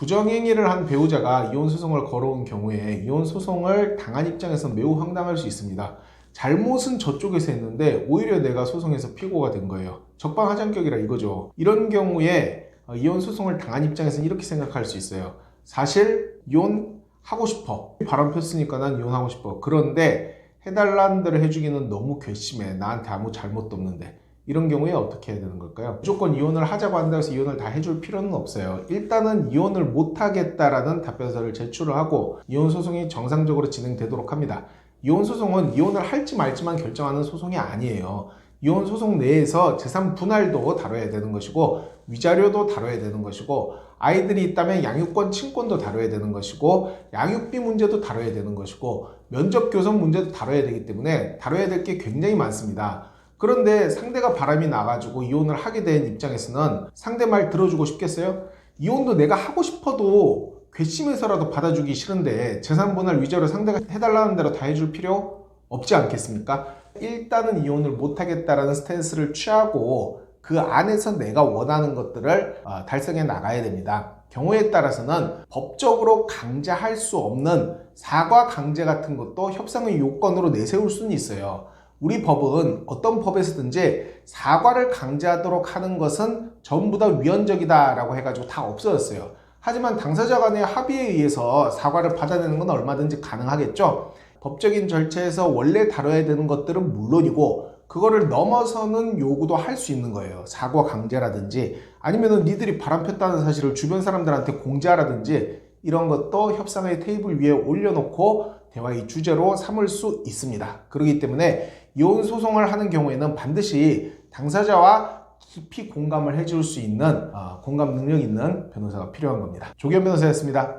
부정행위를 한 배우자가 이혼 소송을 걸어온 경우에 이혼 소송을 당한 입장에서 매우 황당할 수 있습니다. 잘못은 저쪽에서 했는데 오히려 내가 소송에서 피고가 된 거예요. 적반하장격이라 이거죠. 이런 경우에 어, 이혼 소송을 당한 입장에서는 이렇게 생각할 수 있어요. 사실 이혼 하고 싶어. 바람 폈으니까 난 이혼하고 싶어. 그런데 해달라는 대로 해주기는 너무 괘씸해. 나한테 아무 잘못도 없는데. 이런 경우에 어떻게 해야 되는 걸까요? 무조건 이혼을 하자고 한다고 해서 이혼을 다 해줄 필요는 없어요. 일단은 이혼을 못하겠다라는 답변서를 제출을 하고 이혼 소송이 정상적으로 진행되도록 합니다. 이혼 소송은 이혼을 할지 말지만 결정하는 소송이 아니에요. 이혼 소송 내에서 재산 분할도 다뤄야 되는 것이고 위자료도 다뤄야 되는 것이고 아이들이 있다면 양육권 친권도 다뤄야 되는 것이고 양육비 문제도 다뤄야 되는 것이고 면접 교섭 문제도 다뤄야 되기 때문에 다뤄야 될 게 굉장히 많습니다. 그런데 상대가 바람이 나가지고 이혼을 하게 된 입장에서는 상대 말 들어주고 싶겠어요? 이혼도 내가 하고 싶어도 괘씸해서라도 받아주기 싫은데 재산분할 위자료 상대가 해달라는 대로 다 해줄 필요 없지 않겠습니까? 일단은 이혼을 못하겠다라는 스탠스를 취하고 그 안에서 내가 원하는 것들을 어, 달성해 나가야 됩니다. 경우에 따라서는 법적으로 강제할 수 없는 사과 강제 같은 것도 협상의 요건으로 내세울 수는 있어요. 우리 법은 어떤 법에서든지 사과를 강제하도록 하는 것은 전부 다 위헌적이다라고 해가지고 다 없어졌어요. 하지만 당사자 간의 합의에 의해서 사과를 받아내는 건 얼마든지 가능하겠죠. 법적인 절차에서 원래 다뤄야 되는 것들은 물론이고 그거를 넘어서는 요구도 할 수 있는 거예요. 사과 강제라든지 아니면은 니들이 바람 폈다는 사실을 주변 사람들한테 공지하라든지 이런 것도 협상의 테이블 위에 올려놓고 대화의 주제로 삼을 수 있습니다. 그렇기 때문에 이혼 소송을 하는 경우에는 반드시 당사자와 깊이 공감을 해줄 수 있는 어, 공감 능력 있는 변호사가 필요한 겁니다. 조기현 변호사였습니다.